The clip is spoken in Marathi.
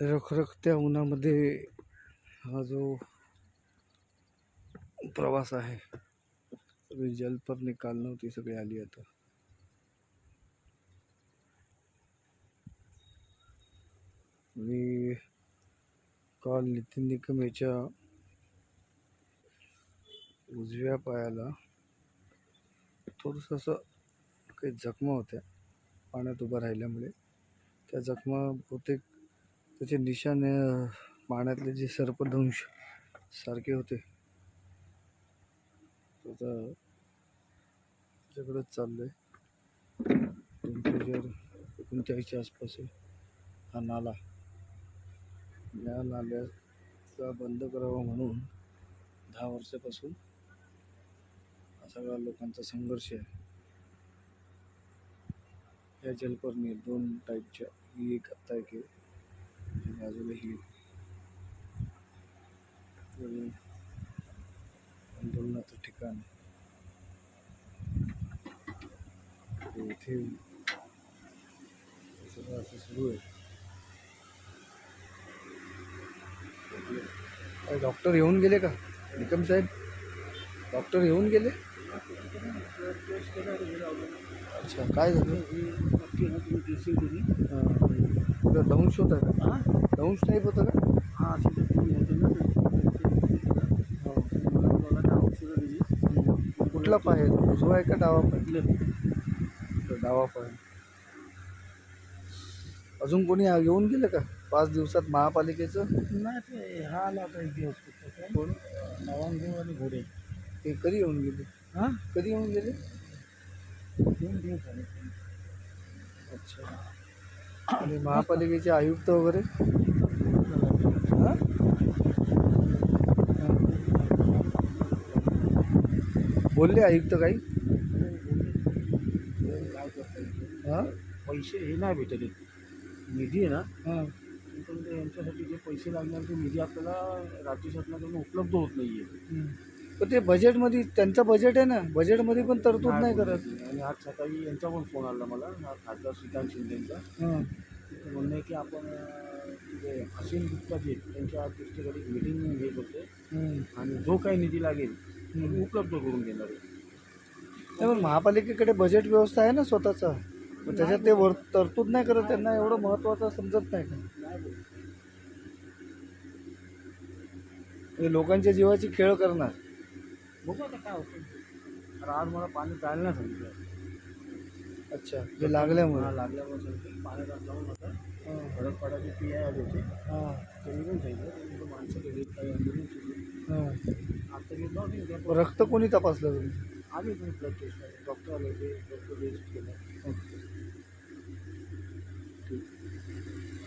रखरखत्या उन्हामध्ये हा जो प्रवास आहे सगळी जलपर्णी काल नव्हती सगळी आली आता. मी काल नितीन निकम याच्या उजव्या पायाला थोडंसं असं काही जखमा होत्या पाण्यात उभं राहिल्यामुळे. त्या जखमा बहुतेक त्याचे निशाण पाण्यातले जे सर्पदंश सारखे होते. आता त्याच्याकडेच चाललंय. टेम्परेचर एकोणचाळीसच्या आसपास आहे हा नाला. या नाल्याचा बंद करावा म्हणून दहा वर्षापासून हा सगळा लोकांचा संघर्ष आहे. या जलपर्णी दोन टाईपच्या ही एक आत्ता एक आहे आणि बाजूला ही एक तर आंदोलनाचं ठिकाण तर इथे हे सगळं असं सुरू आहे काय डॉक्टर येऊन गेले का? निकम साहेब डॉक्टर येऊन गेले? अच्छा काय झालं? हां. दंश होता का? दंश टाईप होतं का? कुठला पाय आहे तो? उजवा आहे का डावा पाय? तो डावा पाय. अजून कोणी येऊन गेलं का? पाच दिवसात महापालिकेचं? हा आला होता एक दिवस. कोण? नवांगदेव आणि घोडे. ते कधी येऊन गेले? हा? कधी येऊन गेले? दोन दिवस झाले. अच्छा. आणि महापालिकेचे आयुक्त वगैरे? हां? बोलले आयुक्त काही? हां? पैसे हे नाही भेटले निधी आहे ना हां. यांच्यासाठी जे पैसे लागणार ते निधी आपल्याला राज्य शासनाकडून उपलब्ध होत नाही आहे पण ते बजेटमध्ये त्यांचं बजेट आहे ना बजेटमध्ये पण तरतूद नाही करत. आणि आज सकाळी यांचा पण फोन आला मला हा खासदार श्रीकांत शिंदेचा. हां. ते म्हणणं की आपण अं, जे असीम गुप्ता जे आहेत, त्यांच्या गोष्टीकडे मिटिंग घेत होते. आणि जो काही निधी लागेल तो मी उपलब्ध करून देणार आहे. नाही पण महापालिकेकडे बजेट व्यवस्था आहे ना स्वतःचा. पण त्याच्यात ते वर तरतूद नाही करत त्यांना एवढं महत्त्वाचं समजत नाही का? नाही बोलत. म्हणजे लोकांच्या जीवाची खेळ करणार. होतं आज मला पाणी जायला नाही सांगितलं अच्छा जे लागल्यामुळे मला लागल्यामुळे सांगितलं पाण्यात जाऊन आता हाँ फरक पडायचे पी आय आले होते हाँ। त्यांनी पण सांगितलं माणसं गेली काही हाँ आता गेलो जाऊ मग रक्त कोणी तपासलं तुम्ही आले तुम्ही ब्लड टेस्ट डॉक्टर आले होते डॉक्टर टेस्ट केलं ओके ठीक।